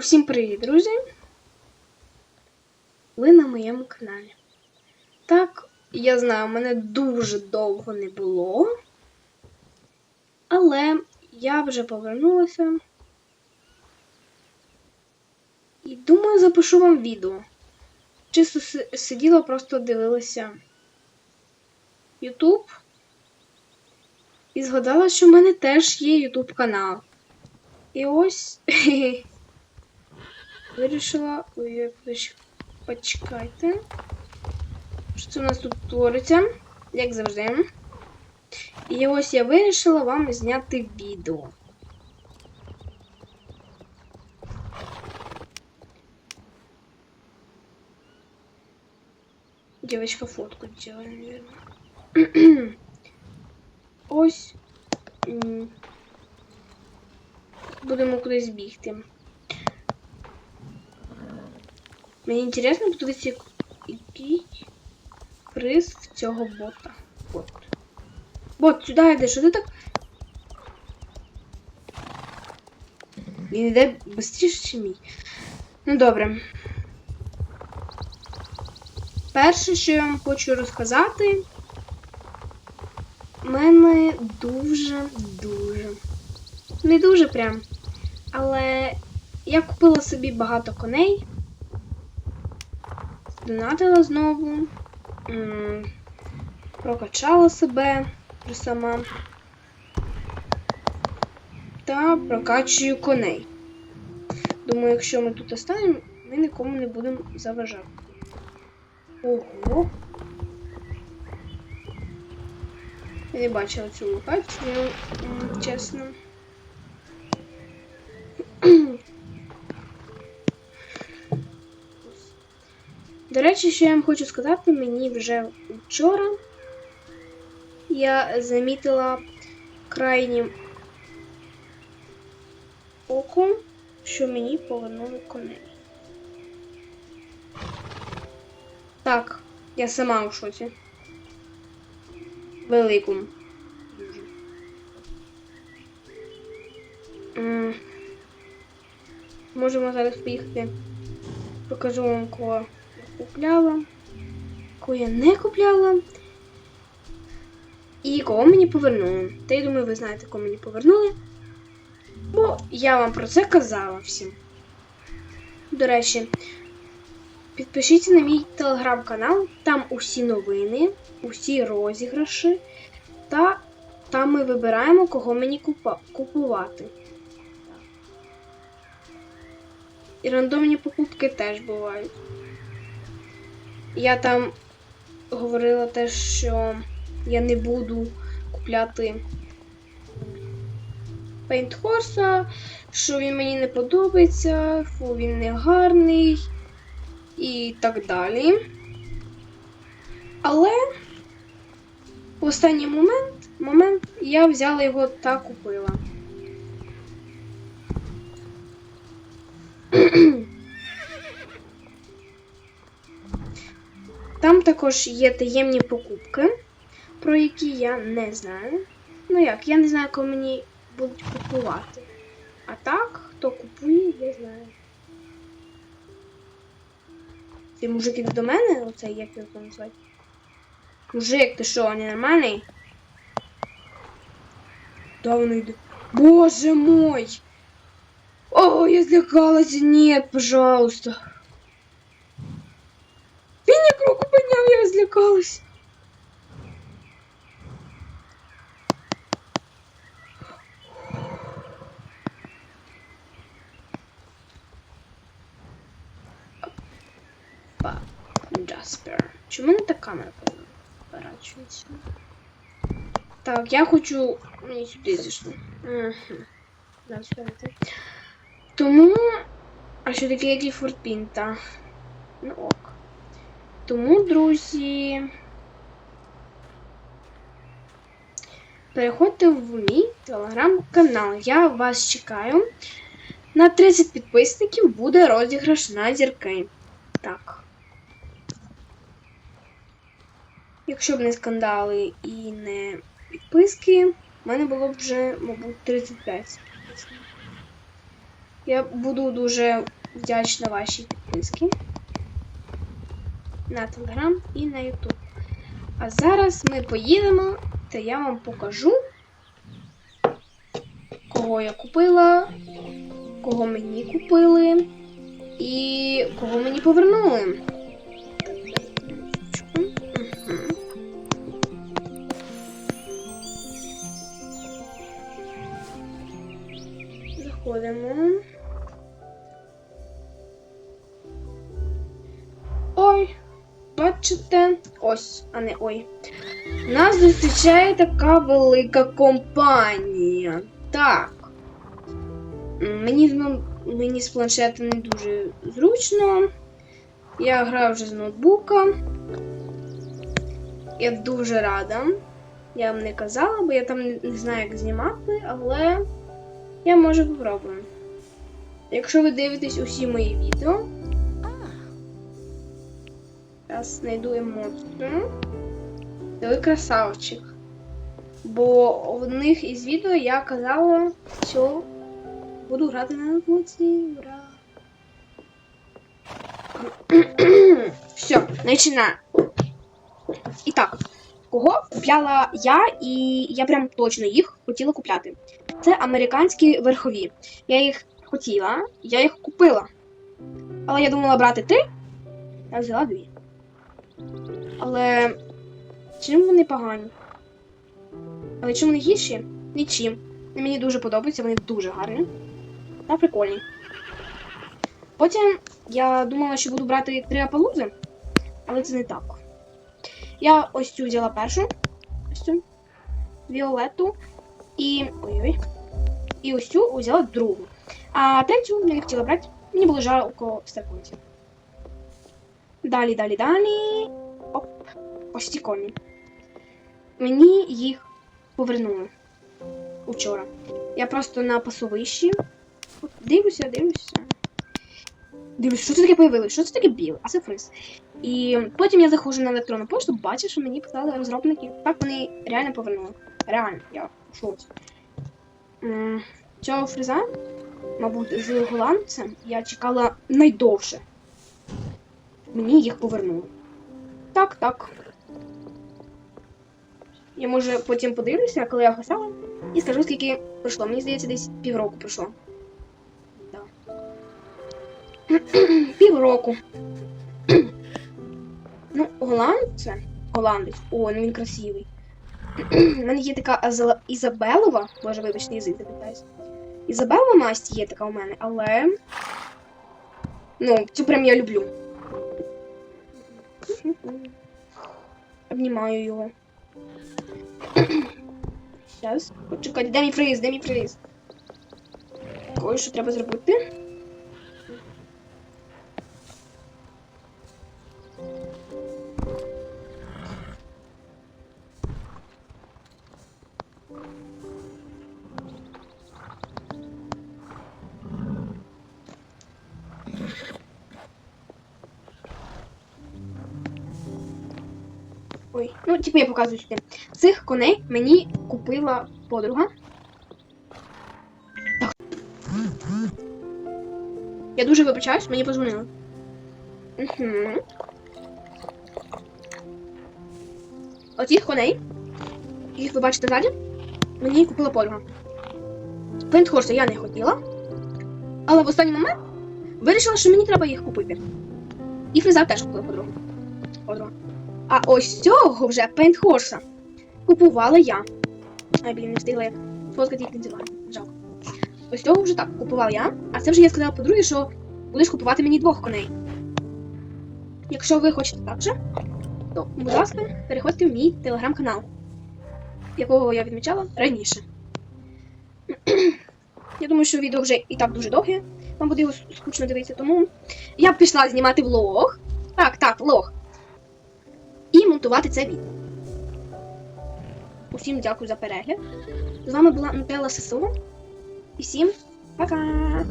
Усім привіт, друзі! Ви на моєму каналі. Так, я знаю, мене дуже довго не було. Але я вже повернулася. І думаю, запишу вам відео. Чисто сиділа, просто дивилася YouTube. І згадала, що в мене теж є YouTube канал. І ось вирішила. Ой, поч- почекайте. Що це у нас тут твориться? Як завжди. І ось я вирішила вам зняти відео. Девочка фотку делала, наверное. Ось. Будемо кудись бігти. Мені інтересно подивитися, як- який приз в цього бота. Бот. Бот, сюди йди, що ти так? Він йде швидше, ніж мій. Ну добре. Перше, що я вам хочу розказати, в мене дуже, дуже. Не дуже прям. Але я купила собі багато коней. Донатила знову. Прокачала себе сама. Та прокачую коней. Думаю, якщо ми тут останемо, ми нікому не будемо заважати. Ого. Я не бачила цю локацію, чесно. До речі, що я вам хочу сказати, мені вже вчора я замітила крайнім оком, що мені повернули коней. Так, я сама у шоці. Великому. Можемо зараз поїхати. Покажу вам, кого купляла, кого я не купляла. І кого мені повернули. Та я думаю, ви знаєте, кого мені повернули. Бо я вам про це казала всім. До речі, підпишіться на мій телеграм-канал, там усі новини, усі розіграші, та там ми вибираємо, кого мені купувати. І рандомні покупки теж бувають. Я там говорила те, що я не буду купляти Paint Horse, що він мені не подобається, фу, він не гарний і так далі. Але в останній момент, момент я взяла його та купила. Там також є таємні покупки, про які я не знаю. Ну як, я не знаю, кого мені будуть купувати. А так, хто купує, я знаю. Ти мужик іде до мене? Оце як його там звати? Мужик, ти що, ненормальний? Да, он йде. Боже мой! О, я злякалась! Нет, пожалуйста. Він як руку підняв, я злякалась. Па, Джаспер. Чому не так камера поворачується? Так, я хочу. Мені сюди зайшло. Угу. Тому. А що таке який фортпінта? Ну ок. Тому, друзі. Переходьте в мій телеграм-канал. Я вас чекаю. На 30 підписників буде розіграш на зірки. Так. Якщо б не скандали і не підписки, в мене було б вже, мабуть, 35 підписників. Я буду дуже вдячна вашій підписки на Телеграм і на Ютуб. А зараз ми поїдемо, та я вам покажу, кого я купила, кого мені купили і кого мені повернули. Заходимо. Бачите, ось, а не ой. Нас зустрічає така велика компанія. Так. Мені, з мені з планшета не дуже зручно. Я граю вже з ноутбука. Я дуже рада. Я вам не казала, бо я там не знаю, як знімати, але я може попробую. Якщо ви дивитесь усі мої відео, зараз знайду емоцію. Та красавчик. Бо в одних із відео я казала, що буду грати на емоції. Ура! Все, починаю. І так, кого купляла я, і я прям точно їх хотіла купляти. Це американські верхові. Я їх хотіла, я їх купила. Але я думала брати три, я взяла дві. Але чим вони погані? Але чим вони гірші? Нічим. Вони Мені дуже подобаються, вони дуже гарні. Та прикольні. Потім я думала, що буду брати три апалузи, але це не так. Я ось цю взяла першу. Ось цю. Віолетту. І. Ой-ой. І ось цю взяла другу. А третю я не хотіла брати. Мені було жалко старкунців. Далі, далі, далі. Оп. Ось ці коні. Мені їх повернули учора. Я просто на пасовищі. Дивлюся, дивлюся. Дивлюся, що це таке появилось? Що це таке біле? А це фриз. І потім я заходжу на електронну пошту, бачу, що мені писали розробники. Так вони реально повернули. Реально, я шоці. Цього фриза, мабуть, з голландцем я чекала найдовше. Мені їх повернули. Так, так. Я може потім подивлюся, коли я гасала, і скажу, скільки пройшло. Мені здається, десь півроку пройшло. Да. Півроку. ну, голландце. Голландець. О, ну він красивий. У мене є така Азела- Ізабелова. Боже, вибачте, язик запитаюсь. Ізабелова масть є така у мене, але. Ну, цю прям я люблю. Обнімаю його. Зараз. Почекайте, де мій фриз, де мій фриз? Кое що треба зробити? Ой, ну, типу я показую сюди. Цих коней мені купила подруга. Так. Я дуже вибачаюсь, мені позвонили. Оцих коней, їх ви бачите ззаді, мені купила подруга. Пентхорса я не хотіла, але в останній момент вирішила, що мені треба їх купити. І фриза теж купила подруга. Подруга. А ось цього вже пентхорса купувала я. Ай, блін, не встигла я сфоткати їх дела. Жалко. Ось цього вже так купувала я. А це вже я сказала подругі, що будеш купувати мені двох коней. Якщо ви хочете так же, то, будь ласка, переходьте в мій телеграм-канал, якого я відмічала раніше. я думаю, що відео вже і так дуже довге. Вам буде його скучно дивитися, тому я б пішла знімати влог. Так, так, влог і монтувати це відео. Усім дякую за перегляд. З вами була Нутелла ССО. І всім пока!